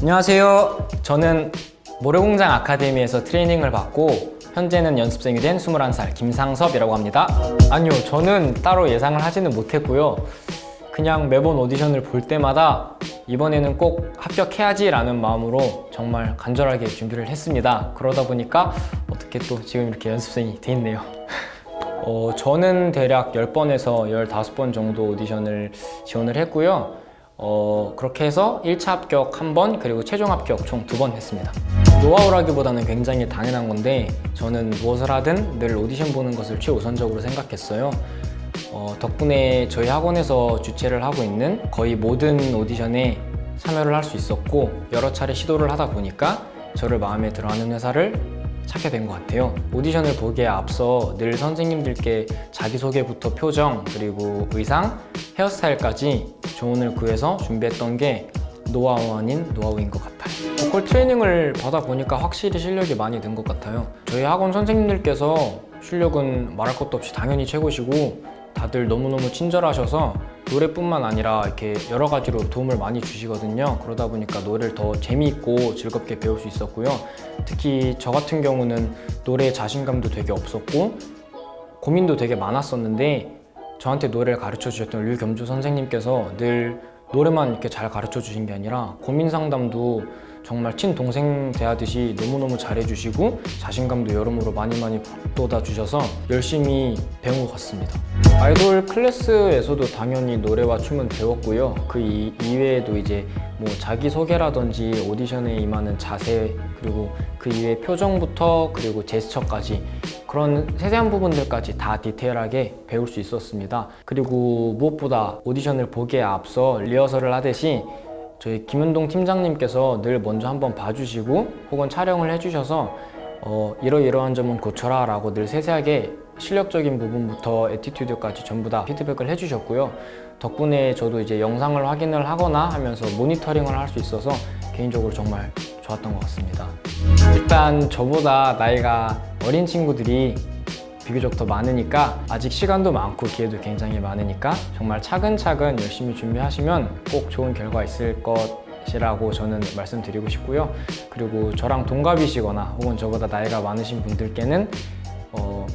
안녕하세요. 저는 모래공장 아카데미에서 트레이닝을 받고 현재는 연습생이 된 21살 김상섭이라고 합니다. 아니요, 저는 따로 예상을 하지는 못했고요. 그냥 매번 오디션을 볼 때마다 이번에는 꼭 합격해야지 라는 마음으로 정말 간절하게 준비를 했습니다. 그러다 보니까 어떻게 또 지금 이렇게 연습생이 돼 있네요. 어, 저는 대략 10번에서 15번 정도 오디션을 지원을 했고요. 어, 그렇게 해서 1차 합격 1번, 그리고 최종 합격 총 2번 했습니다. 노하우라기보다는 굉장히 당연한 건데, 저는 무엇을 하든 늘 오디션 보는 것을 최우선적으로 생각했어요. 어, 덕분에 저희 학원에서 주최를 하고 있는 거의 모든 오디션에 참여를 할 수 있었고, 여러 차례 시도를 하다 보니까 저를 마음에 들어 하는 회사를 찾게 된 것 같아요. 오디션을 보기에 앞서 늘 선생님들께 자기소개부터 표정, 그리고 의상, 헤어스타일까지 조언을 구해서 준비했던 게 노하우 아닌 노하우인 것 같아요. 보컬 트레이닝을 받아 보니까 확실히 실력이 많이 는것 같아요. 저희 학원 선생님들께서 실력은 말할 것도 없이 당연히 최고시고 다들 너무너무 친절하셔서 노래뿐만 아니라 이렇게 여러 가지로 도움을 많이 주시거든요. 그러다 보니까 노래를 더 재미있고 즐겁게 배울 수 있었고요. 특히 저 같은 경우는 노래에 자신감도 되게 없었고 고민도 되게 많았었는데 저한테 노래를 가르쳐 주셨던 류겸주 선생님께서 늘 노래만 이렇게 잘 가르쳐 주신 게 아니라 고민 상담도 정말 친동생 대하듯이 너무너무 잘해주시고 자신감도 여러모로 많이 많이 북돋아 주셔서 열심히 배운 것 같습니다. 아이돌 클래스에서도 당연히 노래와 춤은 배웠고요. 그 이- 이외에도 이제 뭐 자기소개라든지 오디션에 임하는 자세 그리고 그 이외의 표정부터 그리고 제스처까지 그런 세세한 부분들까지 다 디테일하게 배울 수 있었습니다. 그리고 무엇보다 오디션을 보기에 앞서 리허설을 하듯이 저희 김은동 팀장님께서 늘 먼저 한번 봐주시고 혹은 촬영을 해주셔서 어, 이러이러한 점은 고쳐라 라고 늘 세세하게 실력적인 부분부터 에티튜드까지 전부 다 피드백을 해주셨고요. 덕분에 저도 이제 영상을 확인을 하거나 하면서 모니터링을 할 수 있어서 개인적으로 정말 좋았던 것 같습니다. 일단 저보다 나이가 어린 친구들이 비교적 더 많으니까 아직 시간도 많고 기회도 굉장히 많으니까 정말 차근차근 열심히 준비하시면 꼭 좋은 결과 있을 것이라고 저는 말씀드리고 싶고요. 그리고 저랑 동갑이시거나 혹은 저보다 나이가 많으신 분들께는 어,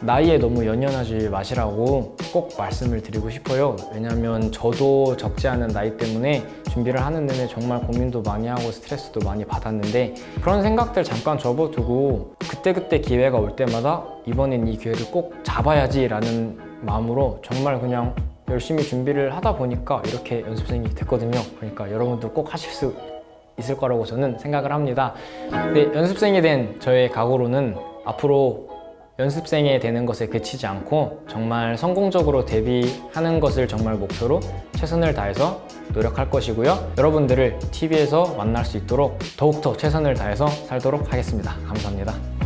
나이에 너무 연연하지 마시라고 꼭 말씀을 드리고 싶어요. 왜냐하면 저도 적지 않은 나이 때문에 준비를 하는 내내 정말 고민도 많이 하고 스트레스도 많이 받았는데 그런 생각들 잠깐 접어두고 그때그때 기회가 올 때마다 이번엔 이 기회를 꼭 잡아야지 라는 마음으로 정말 그냥 열심히 준비를 하다 보니까 이렇게 연습생이 됐거든요. 그러니까 여러분도 꼭 하실 수 있을 거라고 저는 생각을 합니다. 근데 연습생이 된 저의 각오로는 앞으로 연습생이 되는 것에 그치지 않고 정말 성공적으로 데뷔하는 것을 정말 목표로 최선을 다해서 노력할 것이고요. 여러분들을 TV에서 만날 수 있도록 더욱더 최선을 다해서 살도록 하겠습니다. 감사합니다.